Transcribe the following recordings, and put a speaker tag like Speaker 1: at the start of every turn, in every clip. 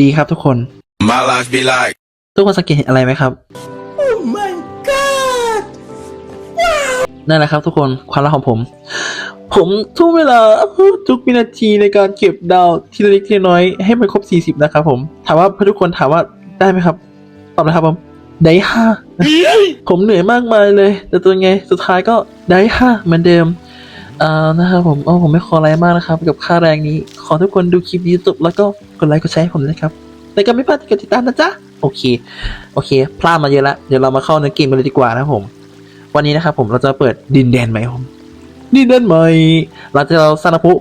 Speaker 1: ดีครับทุกคน
Speaker 2: My life be like.
Speaker 1: ทุกคนสังเกตเห็นอะไรไหมครับ
Speaker 2: Oh my god!
Speaker 1: นั่นแหละครับทุกคนความรักของผม ผมทุ่มเวลาทุกวินาทีในการเก็บดาวทีละเล็กทีละน้อยให้มันครบ 40 นะครับผมถามว่าเพื่อนทุกคนถามว่าได้ไหมครับ ตอบนะครับผมได้ห้าผมเหนื่อยมากมายเลย แต่ตัวไงสุดท้ายก็ได้ห้าเหมือนเดิม อ่านะครับผมโอ้ผมไม่ขออะไรมากนะครับ กับค่าแรงนี้ ขอทุกคนดูคลิปนี้จบแล้วก็กดไลค์กดแชร์ให้ผมนะครับแต่ก็ไม่พลาดที่กดติดตามนะจ๊ะโอเค โอเค พลาดมาเยอะแล้วเดี๋ยวเรามาเข้าในเกมกันเลยดีกว่านะครับผม วันนี้นะครับผมเราจะเปิดดินแดนใหม่ผมดินแดนใหม่หลังจากเราสร้างน้ำพุ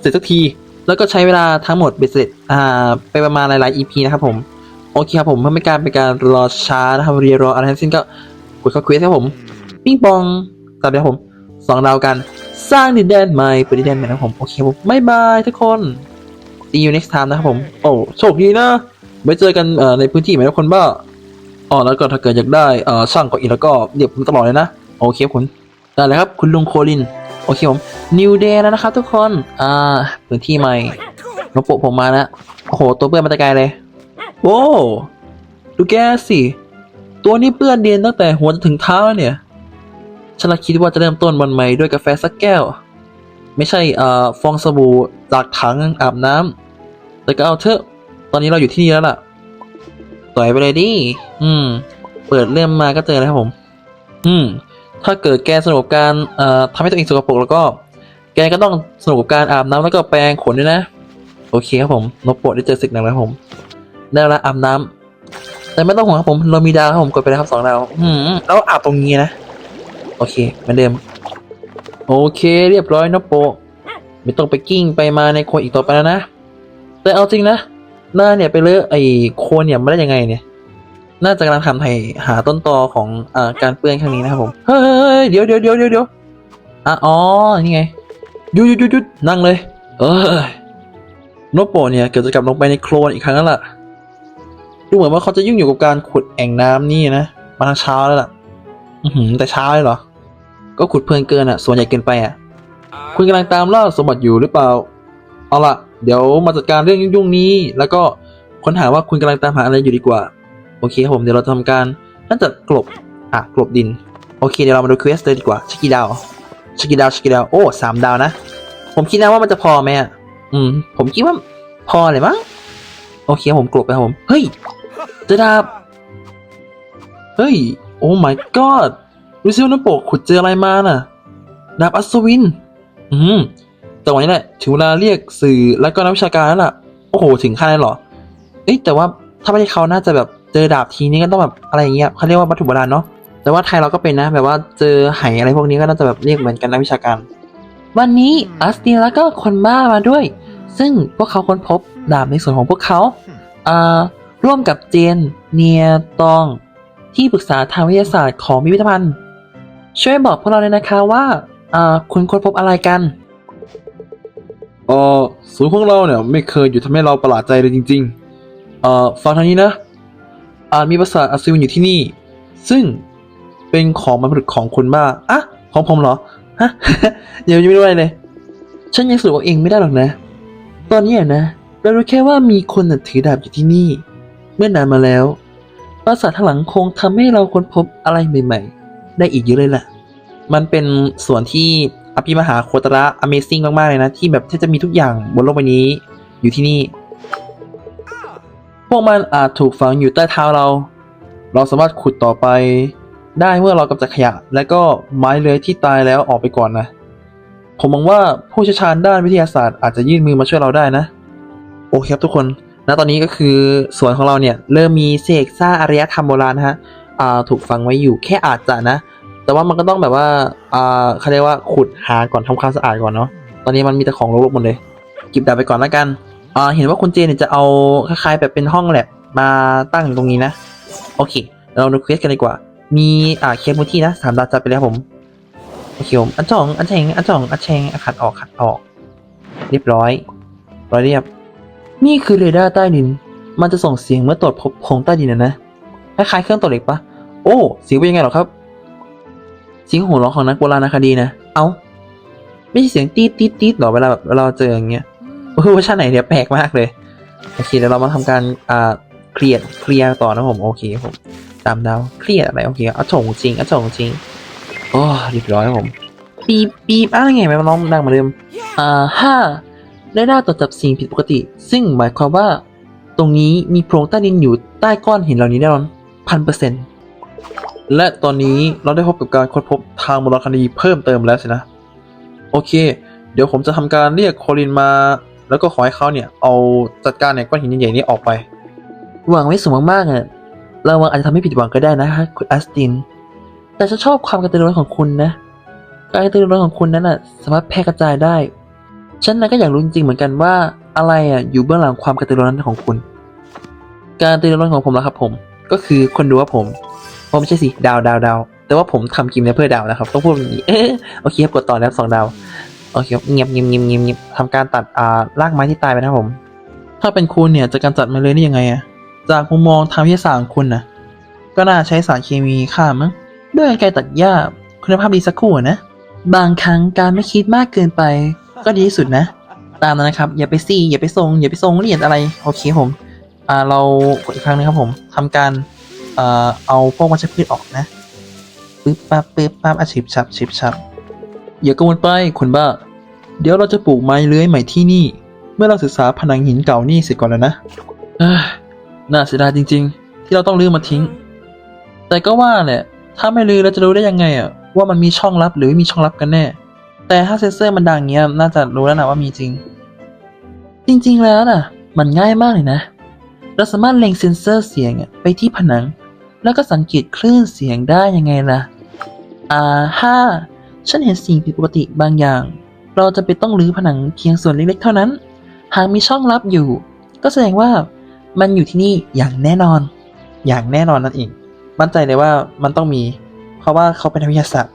Speaker 1: เสร็จสักที แล้วก็ใช้เวลาทั้งหมดเบ็ดเสร็จอ่าไปประมาณหลายๆ EP นะครับผมโอเคครับผมเพื่อไม่การเป็นการรอช้านะครับเรียรออะไรทั้งสิ้นก็กดเข้าเควสครับผม ปิ้งปองตัดเลยครับผมสองดาวกัน สร้างดินแดนใหม่เปิดดินแดนใหม่นะผม โอเคผมบายบายทุกคน see you next time นะครับผม โอ้โชคดีนะไว้เจอกันเอ่อในพื้นที่ใหม่ทุกคนบ้าอ๋อแล้วก็ถ้าเกิดอยากได้เอ่อช่างก็อีกแล้วก็เรียกผมตลอดเลยนะ โอเคคุณได้เลยครับ คุณลุงโคลิน โอเคผม New Day แล้วนะครับทุกคนอ่าพื้นที่ใหม่นกโปะผมมานะโอ้โห ตัวเปื้อนมาแต่ไกลเลยโว้ดูแกสิ ตัวนี้เปื้อนเดียนตั้งแต่หัวจนถึงเท้าแล้วเนี่ย ฉันละคิดว่าจะเริ่มต้นวันใหม่ด้วยกาแฟสักแก้ว ไม่ใช่เอ่อฟองสบู่จากถังอาบน้ำแต่ก็เอาเถอะ ตอนนี้เราอยู่ที่นี่แล้วล่ะ ต่อยไปเลยดิ อืม เปิดเริ่มมาก็เจอแล้วครับผม อืม ถ้าเกิดแกสนุกกับการเอ่อทำให้ตัวเองสกปรกแล้วก็ แกก็ต้องสนุกกับการอาบน้ำแล้วก็แปรงขนด้วยนะ โอเคครับผมนกปรดได้เจอสิ่งหนึ่งแล้วผม ได้แล้วอาบน้ำแต่ไม่ต้องห่วงครับผม เรามีดาวครับผมกดไปแล้วครับสองดาวอืมแล้วอาบตรงนี้นะ โอเคเหมือนเดิม โอเค เรียบร้อยนกโป ไม่ต้องไปกิ้งไปมาในโคลนอีกต่อไปแล้วนะ แต่เอาจริงนะ หน้าเนี่ยไปเลอะไอ้โคลนเนี่ยมาได้ยังไงเนี่ย น่าจะกำลังทำให้หาต้นตอของอ่าการเปื้อนครั้งนี้นะครับผม เฮ้ยเดี๋ยวเดี๋ยวเดี๋ยวเดี๋ยวเดี๋ยวอะอ๋อ นี่ไงหยุดหยุดหยุดหยุดนั่งเลย เอ้ยนโปเนี่ยเกือบจะกลับลงไปในโคลนอีกครั้งแล้วล่ะดูเหมือนว่าเขาจะยุ่งอยู่กับการขุดแอ่งน้ำนี่นะ มาทางเช้าแล้วล่ะ อือแต่เช้าเลยเหรอ ก็ขุดเพลินเกินอะ ส่วนใหญ่เกินไปอะ คุณกำลังตามล่าสมบัติอยู่หรือเปล่า เอาละเดี๋ยวมาจัดการเรื่องยุ่งๆนี้ แล้วก็ค้นหาว่าคุณกำลังตามหาอะไรอยู่ดีกว่า โอเคครับผมเดี๋ยวเราจะทำการน่าจะกลบ อะ กลบดิน โอเค เดี๋ยวเรามาดูเควสเลยดีกว่าชิกกี้ดาวชิกกี้ดาวชิกกี้ดาว โอ้สามดาวนะ ผมคิดนะว่ามันจะพอไหมอะ อืม ผมคิดว่าพอเลยมั้ง โอเคผมกลบไปครับผม เฮ้ยจะดาบ เฮ้ย โอ้ my god ดูซิว่าน้ำโปกขุดเจออะไรมาน่ะดาบอัศวิน อืมแต่วันนี้แหละถึงเวลาเรียกสื่อแล้วก็นักวิชาการแล้วล่ะ โอ้โห ถึงขั้นนั้นเหรอ เอ้ยแต่ว่าถ้าไม่ใช่เขาน่าจะแบบเจอดาบทีนี้ก็ต้องแบบอะไรอย่างเงี้ยเขาเรียกว่าวัตถุโบราณเนาะ แต่ว่าไทยเราก็เป็นนะ แบบว่าเจอไหอะไรพวกนี้ก็น่าจะแบบเรียกเหมือนกันนักวิชาการ วันนี้อัสตินแล้วก็คนบ้ามาด้วย ซึ่งพวกเขาค้นพบดาบในส่วนของพวกเขาอ่าร่วมกับเจน เนียตอง ที่ปรึกษาทางวิทยาศาสตร์ของพิพิธภัณฑ์ ช่วยบอกพวกเราเลยนะคะว่าอ่าคุณค้นพบอะไรกัน เออศูนย์ของเราเนี่ยไม่เคยอยู่ทำให้เราประหลาดใจเลยจริงๆ เอ่อฟังทางนี้นะ อาจมีปราสาทอัศวินอยู่ที่นี่ ซึ่งเป็นของบรรพบุรุษของคุณบ้าอะของผมเหรอ ฮะ เดี๋ยวยังไม่รู้อะไรเลย ฉันยังสรุปเอาเองไม่ได้หรอกนะ ตอนนี้อะนะ เรารู้แค่ว่ามีคนน่ะถือดาบอยู่ที่นี่ เมื่อนานมาแล้ว ปราสาททางหลังคงทำให้เราค้นพบอะไรใหม่ ๆ ได้อีกเยอะเลยแหละ มันเป็นส่วนที่อภิมหาโคตระ Amazing มากๆเลยนะ ที่แบบแทบจะมีทุกอย่างบนโลกใบนี้ อยู่ที่นี่ พวกมันอาจถูกฝังอยู่ใต้เท้าเรา เราสามารถขุดต่อไป ได้เมื่อเรากำจัดขยะ และก็ไม้เลื้อยที่ตายแล้วออกไปก่อนนะ ผมมองว่าผู้เชี่ยวชาญด้านวิทยาศาสตร์อาจจะยื่นมือมาช่วยเราได้นะ โอเคครับทุกคนณตอนนี้ก็คือสวนของเราเนี่ย เริ่มมีเศษซากอารยธรรมโบราณนะฮะ อ่าถูกฝังไว้อยู่แค่อาจจะนะ แต่ว่ามันก็ต้องแบบว่าอ่าเขาเรียกว่าขุดหาก่อนทำความสะอาดก่อนเนาะตอนนี้มันมีแต่ของรกๆหมดเลยเก็บดาบไปก่อนแล้วกันอ่าเห็นว่าคุณเจนเนี่ยจะเอาคล้ายๆแบบเป็นห้องแลบมาตั้งอยู่ตรงนี้นะ โอเค เราดูเควสกันดีกว่า มีอ่าเคสมูที่นะสามดาวจัดไปแล้วผมโอเคผมอันจ่องอันแฉงอันจ่องอันแฉงขัดออกขัดออก เรียบร้อยร้อยเรียบ นี่คือเรดาร์ใต้ดิน มันจะส่งเสียงเมื่อตรวจพบโพรงใต้ดินนะนะ คล้ายๆเครื่องตรวจเหล็กปะโอ้เสียงเป็นยังไงหรอครับเสียงโหัวเราะของนักโบราณคดีนะ เอาไม่ใช่เสียงตีดตีดตีดหรอเวลาแบบเวลาเจออย่างเงี้ยเออเวอร์ชันไหนเนี่ยแปลกมากเลยโอเคเดี๋ยวเรามาทำการอ่าเคลียร์เคลียร์ต่อนะผมโอเคผมตามดาวเคลียร์อะไรโอเคเอาโฉงจริงเอาโฉงจริงโอ้เรียบร้อยครับผมปีบปีบอะไรไงไม่มาร้องดังเหมือนเดิมอ่าห้าได้ได้ตรวจจับสิ่งผิดปกติ ซึ่งหมายความว่า ตรงนี้มีโพรงใต้ดินอยู่ใต้ก้อนหินเหล่านี้แน่นอน พันเปอร์เซ็นต์และตอนนี้เราได้พบกับการค้นพบทางโบราณคดีเพิ่มเติมแล้วสินะ โอเค เดี๋ยวผมจะทำการเรียกโคลินมา แล้วก็ขอให้เขาเนี่ยเอาจัดการเนี่ยก้อนหินใหญ่ๆนี้ออกไป หวังไว้สูงมากๆอะเราวังอาจจะทำให้ผิดหวังก็ได้นะฮะคุณอัสติน แต่ฉันชอบความกระตือรือร้นของคุณนะการกระตือรือร้นของคุณนั้นน่ะสามารถแพร่กระจายได้ ฉันน่ะก็อยากรู้จริงๆเหมือนกันว่าอะไรอะอยู่เบื้องหลังความกระตือรือร้นของคุณ การกระตือรือร้นของผมละครับผม ก็คือคนดูว่าผมผมไม่ใช่สิดาวดาวดาวแต่ว่าผมทำกิมเนี่ยเพื่อดาวนะครับต้องพูดอย่างนี้เอ๊ะโอเคครับกดต่อแล้วสองดาวโอเคครับเงียบเงียบเงียบเงียบเงียบทำการตัดอ่ารากไม้ที่ตายไปนะครับผม ถ้าเป็นคุณเนี่ยจะการจัดมันเลยนี่ยังไงอะจากมุมมองทางวิทยาศาสตร์ของคุณนะก็น่าใช้สารเคมีฆ่ามั้งด้วยกรรไกตัดหญ้าคุณภาพดีสักครู่นะ บางครั้งการไม่คิดมากเกินไป ก็ดีที่สุดนะ ตามนั้นนะครับ อย่าไปซี่อย่าไปทรงอย่าไปทรงเหรียญอะไร โอเคผม อ่าเรากดอีกครั้งนึงครับผมทำการเอ่อเอาพวกวัชพืชออกนะปึ๊บปั๊บปึ๊บปั๊บอาชิบฉับชิบฉับอย่ากังวลไปคนบ้า เดี๋ยวเราจะปลูกไม้เลื้อยใหม่ที่นี่ เมื่อเราศึกษาผนังหินเก่านี่เสร็จก่อนแล้วนะเอ้ยน่าเสียดายจริง ๆ ที่เราต้องลื้อมาทิ้ง แต่ก็ว่าแหละถ้าไม่ลื้อเราจะรู้ได้ยังไงอะว่ามันมีช่องลับหรือไม่มีช่องลับกันแน่ แต่ถ้าเซนเซอร์มันดังเงี้ยน่าจะรู้แล้วนะว่ามีจริง จริง ๆ แล้วน่ะ มันง่ายมากเลยนะ เราสามารถเล็งเซนเซอร์เสียงไปที่ผนัง แล้วก็สังเกตคลื่นเสียงได้ยังไงล่ะ อ่าฮ่าฉันเห็นสิ่งผิดปกติบางอย่าง เราจะไปต้องรื้อผนังเพียงส่วนเล็กๆเท่านั้น หากมีช่องลับอยู่ ก็แสดงว่ามันอยู่ที่นี่อย่างแน่นอน อย่างแน่นอนนั่นเอง มั่นใจเลยว่ามันต้องมี เพราะว่าเขาเป็นนักวิทยาศาสตร์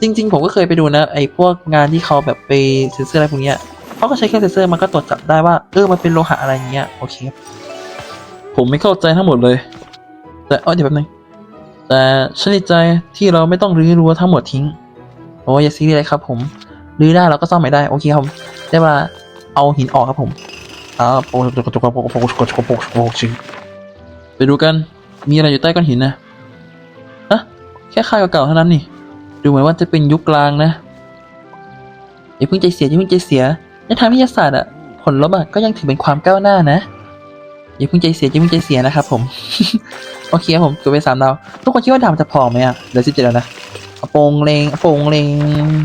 Speaker 1: จริง ๆ ผมก็เคยไปดูนะ ไอ้พวกงานที่เขาแบบไปเซ็นเซอร์อะไรพวกนี้เขาก็ใช้แค่เซ็นเซอร์มันก็ตรวจจับได้ว่า เออ มันเป็นโลหะอะไรเงี้ย โอเค ผมไม่เข้าใจทั้งหมดเลย แต่เออเดี๋ยวแป๊บนึงแต่ฉันดีใจที่เราไม่ต้องรื้อรั้วทั้งหมดทิ้ง โอ้ยอย่าซีเรียสเลยครับ ผมรื้อได้เราก็ซ่อมใหม่ได้โอเคครับได้เวลาเอาหินออกครับผมอ่าโปกโปกโปกโปกโปกโปกโปกโปกโปกชิงไปดูกันมีอะไรอยู่ใต้ก้อนหินนะอะแค่ค่ายเก่าเท่านั้นนี่ ดูเหมือนว่าจะเป็นยุคกลางนะอย่าเพิ่งใจเสียอย่าเพิ่งใจเสียในทางวิทยาศาสตร์อะผลลัพธ์อะก็ยังถือเป็นความก้าวหน้านะ อย่าเพิ่งใจเสียอย่าเพิ่งใจเสียนะครับผม โอเคครับผมตัวไปสามดาวทุกคนคิดว่าดาวมันจะพอไหมอะเหลือสิเจ็ดแล้วนะเอาโปงเลงเอาโปงเลง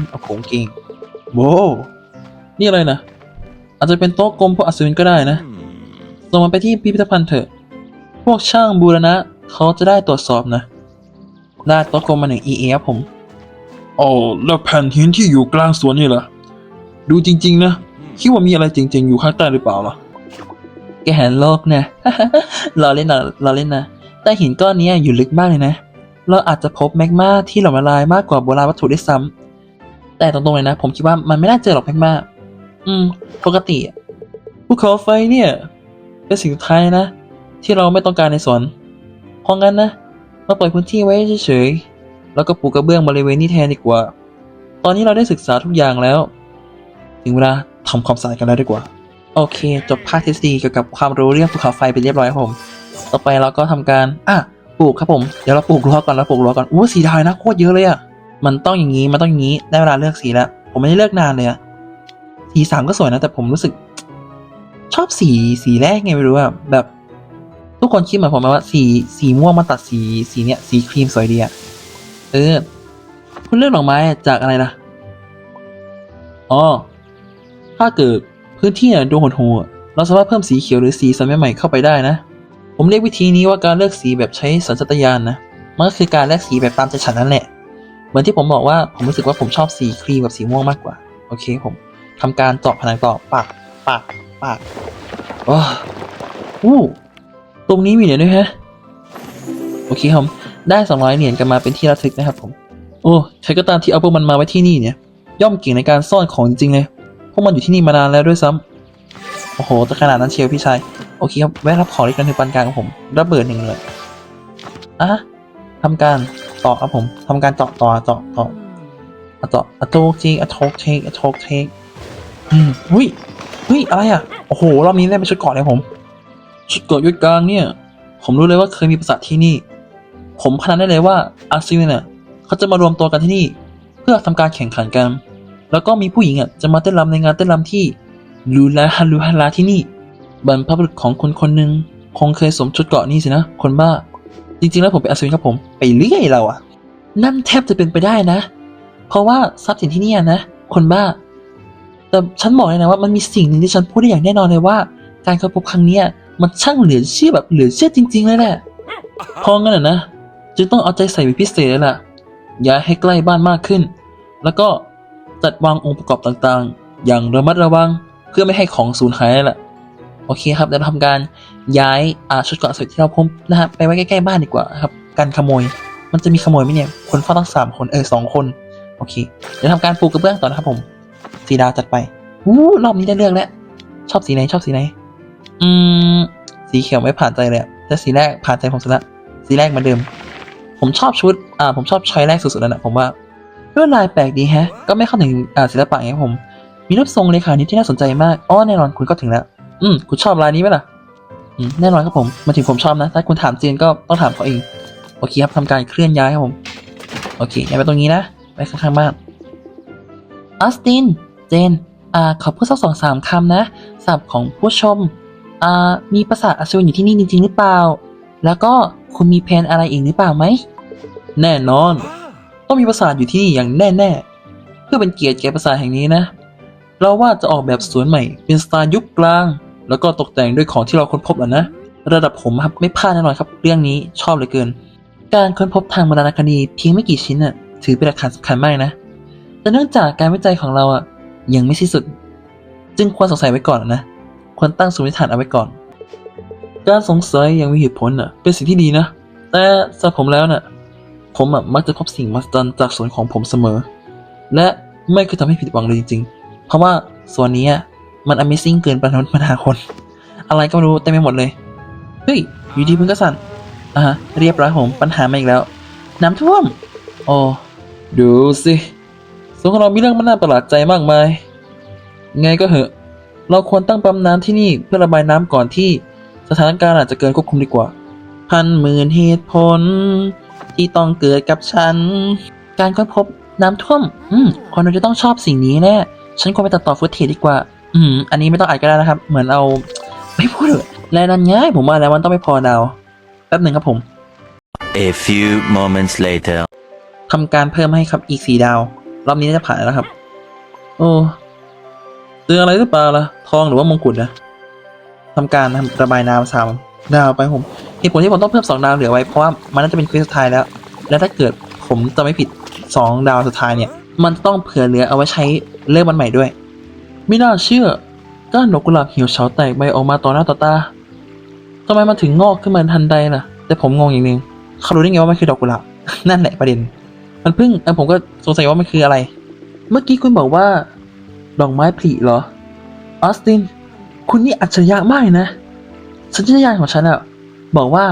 Speaker 1: เอาโขงเก่งโว้นี่อะไรนะอาจจะเป็นโต๊ะกลมพวกอัศวินก็ได้นะส่งมันไปที่พิพิธภัณฑ์เถอะ พวกช่างบูรณะเขาจะได้ตรวจสอบนะได้โต๊ะกลมมาหนึ่ง EA ครับผม
Speaker 3: อ๋อแล้วแผ่นหินที่อยู่กลางสวนนี่ล่ะ ดูจริง ๆ นะ คิดว่ามีอะไรจริง ๆ อยู่ข้างใต้หรือเปล่าล่ะ
Speaker 1: กเห็นโลกนะเราเล่นนะเราเล่นนะแต่หินก้อนนี้อยู่ลึกมากเลยนะ เราอาจจะพบแมกมาที่หลอมละลายมากกว่าโบราณวัตถุด้วยซ้ำแต่ตรงๆเลยนะ ผมคิดว่ามันไม่น่าเจอหรอกแมกมาอืม ปกติภูเขาไฟเนี่ย เป็นสิ่งสุดท้ายนะ ที่เราไม่ต้องการในสวนเพราะงั้นนะมาปล่อยพื้นที่ไว้เฉยๆแล้วก็ปลูกกระเบื้องบริเวณนี้แทนดีกว่า ตอนนี้เราได้ศึกษาทุกอย่างแล้ว ถึงเวลาทำความสะอาดกันแล้วดีกว่า โอเค จบภาคทฤษฎีเกี่ยวกับความรู้เรื่องภูเขาไฟไปเรียบร้อยครับผม ต่อไปเราก็ทำการอะปลูกครับผม เดี๋ยวเราปลูกรั้วก่อนเราปลูกรั้วก่อนอู้สีดายนะโคตรเยอะเลยอะ มันต้องอย่างนี้ มันต้องอย่างนี้ ได้เวลาเลือกสีแล้ว ผมไม่ได้เลือกนานเลยอะ สีสามก็สวยนะ แต่ผมรู้สึก ชอบสีสีแรกไงไม่รู้อะ แบบ ทุกคนคิดเหมือนผมไหมว่าสีสีม่วงมาตัดสีสีเนี้ยสีครีมสวยดีอะ เออ คุณเลือกดอกไม้จากอะไรล่ะอ๋อ ถ้าเกิด พื้นที่เนี่ยดูโหดๆอะเราสามารถเพิ่มสีเขียวหรือสีสันใหม่ๆเข้าไปได้นะ ผมเรียกวิธีนี้ว่าการเลือกสีแบบใช้สัญชาตญาณนะ มันก็คือการเลือกสีแบบตามใจฉันนั่นแหละ เหมือนที่ผมบอกว่าผมรู้สึกว่าผมชอบสีครีมกับสีม่วงมากกว่า โอเคผมทำการเจาะผนังต่อปากปากปากว้าวอู้ตรงนี้มีเหรียญด้วยฮะ โอเคครับได้สองร้อยเหรียญกันมาเป็นที่ระทึกนะครับผม โอ้ใครก็ตามที่เอาพวกมันมาไว้ที่นี่เนี่ย ย่อมเก่งในการซ่อนของจริงเลย วกมันอยู่ที่นี่มานานแล้วด้วยซ้ำโอ้โหจะขนาดนั้นเชียวพี่ชาย โอเคครับ แวะรับของเล็กน้อยในปานกลางของผม ระเบิดหนึ่งเลยอะทำการต่อครับผมทำการเจาะต่อเจาะต่อเจาะอะโทกเทกอะโทกเทกอะโทกเทกอืมหุ้ยหุ้ยอะไรอะ โอ้โห รอบนี้ได้เป็นชุดเกาะเลยผม ชุดเกาะยุทธกลางเนี่ย ผมรู้เลยว่าเคยมีปราสาทที่นี่ ผมพนันได้เลยว่าอาซิลเนี่ยเขาจะมารวมตัวกันที่นี่ เพื่อทำการแข่งขันกัน แล้วก็มีผู้หญิงอะจะมาเต้นรำในงานเต้นรำที่ลูลาฮัลลูฮัลาที่นี่ บรรพบุรุษของคนคนหนึ่งคงเคยสวมชุดเกาะนี่สินะ คนบ้า จริงๆ แล้วผมเป็นอาซิลครับผม ไปเรื่อยเราอะ นั่นแทบจะเป็นไปได้นะ เพราะว่าทรัพย์สินที่นี่นะ คนบ้า แต่ฉันบอกเลยนะว่ามันมีสิ่งหนึ่งที่ฉันพูดได้อย่างแน่นอนเลยว่า การค้นพบครั้งนี้มันช่างเหลือเชื่อแบบเหลือเชื่อจริง ๆ เลยแหละเพราะงั้นนะจึงต้องเอาใจใส่เป็นพิเศษเลยล่ะย้ายให้ใกล้บ้านมากขึ้น แล้วก็ จัดวางองค์ประกอบต่างๆ อย่างระมัดระวังเพื่อไม่ให้ของสูญหายนั่นแหละโอเคครับเดี๋ยวเราทำการย้ายอาชุดเกราะสวยที่เราพบนะฮะไปไว้ใกล้ๆบ้านดีกว่าครับการขโมย มันจะมีขโมยไหมเนี่ยคนเฝ้าตั้งสามคนเออสองคนโอเคเดี๋ยวทำการปูกระเบื้องต่อนะครับผมสีดาวจัดไปอู้รอบนี้ได้เลือกแล้วชอบสีไหนชอบสีไหน อืม สีเขียวไม่ผ่านใจเลยแต่สีแรกผ่านใจผมสุดละสีแรกมือนเดิม ผมชอบชุด อ่า ผมชอบช้อยแรกสุดๆแล้วนะผมว่า ลวดลายแปลกดีแฮะ ก็ไม่เข้าถึงศิลปะไงผม มีรูปทรงเลขานิดที่น่าสนใจมาก อ๋อแน่นอนคุณก็ถึงแล้ว อืมคุณชอบลายนี้ไหมล่ะ อืมแน่นอนครับผม มาถึงผมชอบนะ ถ้าคุณถามเจนก็ต้องถามเขาเอง โอเคครับทำการเคลื่อนย้ายครับผม โอเคย้ายไปตรงนี้นะ ไปข้างๆบ้านออสติน เจน อ่า ขอพูดสักสองสามคำนะศัพท์ของผู้ชม อ่า มีปราสาทอัศวินอยู่ที่นี่จริง ๆ หรือเปล่า แล้วก็คุณมีแผนอะไรอีกหรือเปล่าไหม แน่นอน ต้องมีปราสาทอยู่ที่นี่อย่างแน่ๆ เพื่อเป็นเกียรติแก่ปราสาทแห่งนี้นะ เราว่าจะออกแบบสวนใหม่ เป็นสไตล์ยุคกลาง แล้วก็ตกแต่งด้วยของที่เราค้นพบแล้วนะ ระดับผมครับไม่พลาดแน่นอนครับ เรื่องนี้ชอบเลือเกิน การค้นพบทางโบราณคดีเพียงไม่กี่ชิ้นน่ะถือเป็นหลักฐานสำคัญมากนะ แต่เนื่องจากการวิจัยของเราอะยังไม่สิ้นสุด จึงควรสงสัยไว้ก่อนนะ ควรตั้งสมมติฐานเอาไว้ก่อน การสงสัยยังมีเหตุผลน่ะ เป็นสิ่งที่ดีนะ แต่สำหรับผมแล้วน่ะ ผมอะมักจะพบสิ่งมหัศจรรย์จากสวนของผมเสมอ และไม่เคยทำให้ผิดหวังเลยจริง ๆ เพราะว่าสวนนี้อะมัน Amazing เกินไปมนุษย์มนาคน อะไรก็ไม่รู้เต็มไปหมดเลย เฮ้ย อยู่ดีเพิ่งก็สั่นอะเรียบร้อยผมปัญหามาอีกแล้ว น้ำท่วม โอ้ดูสิสวนของเรามีเรื่องมันน่าประหลาดใจมากมาย ไงก็เหอะ เราควรตั้งปั๊มน้ำที่นี่เพื่อระบายน้ำก่อนที่สถานการณ์อาจจะเกินควบคุมดีกว่า พันหมื่นเหตุผล ที่ต้องเกิดกับฉัน การค้นพบน้ำท่วม อืม คนเราจะต้องชอบสิ่งนี้แน่ ฉันควรไปตัดต่อฟุตเทจดีกว่า อืม อันนี้ไม่ต้องอัดก็ได้นะครับ เหมือนเอา ไม่พูดเลยแลนันง่ายผมว่าแล้วมันต้องไม่พอดาวแป๊บหนึ่งครับผม
Speaker 4: A few moments later.
Speaker 5: ทำการเพิ่มให้ครับอีกสี่ดาว รอบนี้น่าจะผ่านแล้วครับ โอ้เจออะไรหรือเปล่าล่ะ ทองหรือว่ามงกุฎนะทำการระบายน้ำสามดาวไปผม เหตุผลที่ผมต้องเพิ่มสองดาวเหลือไว้เพราะว่ามันน่าจะเป็นควิสสุดท้ายแล้ว และถ้าเกิดผมจะไม่ผิดสองดาวสุดท้ายเนี่ย มันต้องเผื่อเหลือเอาไว้ใช้เริ่มวันใหม่ด้วย ไม่น่าเชื่อก้านดอกกุหลาบเหี่ยวเฉาแตกใบออกมาต่อหน้าต่อตาทำไมมันถึงงอกขึ้นมาทันใดล่ะ แต่ผมงงอย่างหนึ่งเขารู้ได้ไงว่ามันคือดอกกุหลาบนั่นแหละประเด็น มันเพิ่งเออผมก็สงสัยว่ามันคืออะไร เมื่อกี้คุณบอกว่าดอกไม้ผลิเหรอออสติน คุณนี่อัจฉริยะมากนะสัญชาตญาณของฉันอะ บอกว่า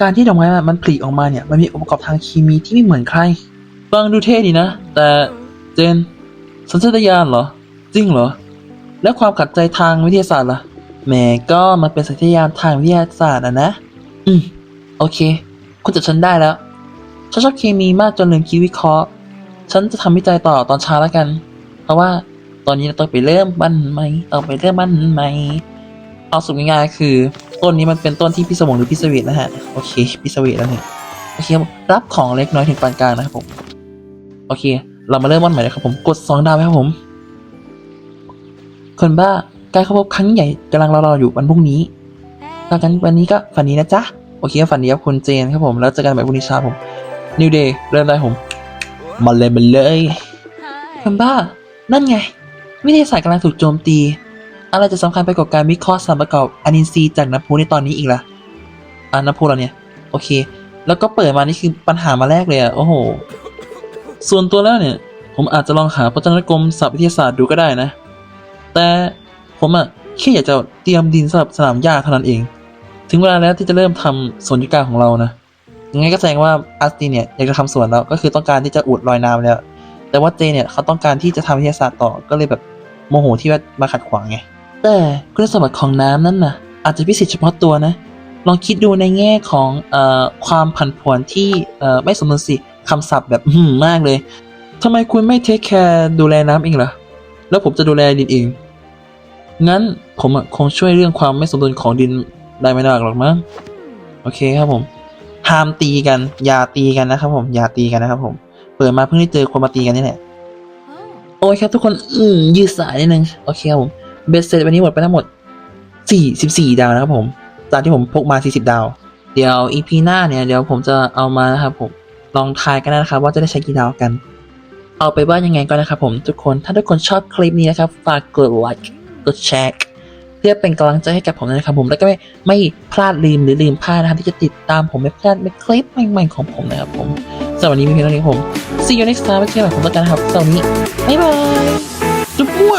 Speaker 5: การที่ดอกไม้มันผลิออกมาเนี่ยมันมีองค์ประกอบทางเคมีที่ไม่เหมือนใครฟังดูเท่ดีนะ แต่เจน สัญชาตญาณเหรอ จริงเหรอ แล้วความขัดใจทางวิทยาศาสตร์ล่ะแหมก็มันเป็นสัญชาตญาณทางวิทยาศาสตร์อะนะ อืม โอเค คุณจับฉันได้แล้ว ฉันชอบเคมีมากจนลืมคิดวิเคราะห์ ฉันจะทำวิจัยต่อตอนเช้าแล้วกัน เพราะว่าตอนนี้เราต้องไปเริ่มบ้านใหม่ต้องไปเริ่มบ้านใหม่เอาสุดง่ายๆคือ ต้นนี้มันเป็นต้นที่พิศวงหรือพิศวิตนะฮะ โอเคพิศวิตแล้วเนี่ยโอเครับของเล็กน้อยถึงปานกลางนะครับผม โอเค เรามาเริ่มวันใหม่เลยครับผม กดสองดาวไหมครับผม คนบ้าการเข้าพบครั้งใหญ่กำลังรอเราอยู่วันพรุ่งนี้หลังจากวันนี้ก็ฝันดีนะจ๊ะ โอเคฝันดีครับคุณเจนครับผม แล้วเจอกันใหม่พรุ่งนี้เช้าผม New Day เริ่มได้ผม มาเลยมาเลยคนบ้า นั่นไง วิทยาศาสตร์กำลังถูกโจมตี อะไรจะสำคัญไปกว่าการวิเคราะห์สารประกอบอนินทรีย์จากน้ำพุในตอนนี้อีกล่ะอ่าน้ำพุเราเนี่ย โอเค แล้วก็เปิดมานี่คือปัญหามาแรกเลยอะโอ้โห ส่วนตัวแล้วเนี่ย ผมอาจจะลองหาพจนานุกรมศัพท์วิทยาศาสตร์ดูก็ได้นะ แต่ผมอะแค่อยากจะเตรียมดินสำหรับสนามหญ้าเท่านั้นเอง ถึงเวลาแล้วที่จะเริ่มทำสวนยุการของเรานะยังไงก็แสดงว่าอาร์ตีเนี่ยอยากจะทำสวนแล้วก็คือต้องการที่จะอุดรอยน้ำแล้ว แต่ว่าเจเนี่ยเขาต้องการที่จะทำวิทยาศาสตร์ต่อก็เลยแบบโมโหที่ว่ามาขัดขวางไง แต่คุณสมบัติของน้ำนั้นน่ะ
Speaker 1: อาจจะพิเศษเฉพาะตัวนะ ลองคิดดูในแง่ของเอ่อความผันผวนที่เอ่อไม่สมดุลสิคำศัพท์แบบหืมมากเลยทำไมคุณไม่เทคแคร์ดูแลน้ำเองล่ะ แล้วผมจะดูแลดินเอง งั้นผมอะคงช่วยเรื่องความไม่สมดุลของดินได้ไม่มากหรอกมั้งโอเคครับผมห้ามตีกัน อย่าตีกันนะครับผม อย่าตีกันนะครับผม เปิดมาเพิ่งได้เจอคนมาตีกันนี่แหละ โอ้ยครับทุกคน อืมยืดสายนิดนึง โอเคครับผม เบสเซตวันนี้หมดไปทั้งหมด 44 ดาวนะครับผม ตามที่ผมพกมา 40 ดาว เดี๋ยว EP หน้าเนี่ย เดี๋ยวผมจะเอามานะครับผม ลองทายกันนะครับ ว่าจะได้ใช้กี่ดาวกัน เอาไปว่ายังไงก็นะครับผมทุกคน ถ้าทุกคนชอบคลิปนี้นะครับ ฝากกดไลค์ กดแชร์ เพื่อเป็นกำลังใจให้กับผมนะครับผม แล้วก็ไม่ไม่พลาดลืมหรือลืมพลาดนะครับที่จะติดตามผมไม่พลาดในคลิปใหม่ๆของผมนะครับผมสำหรับวันนี้มีเพียงเท่านี้ผม see you next time ไว้เจอกันใหม่ผมแล้วกันนะครับสำหรับวันนี้บ๊ายบายจุ๊บมั่ว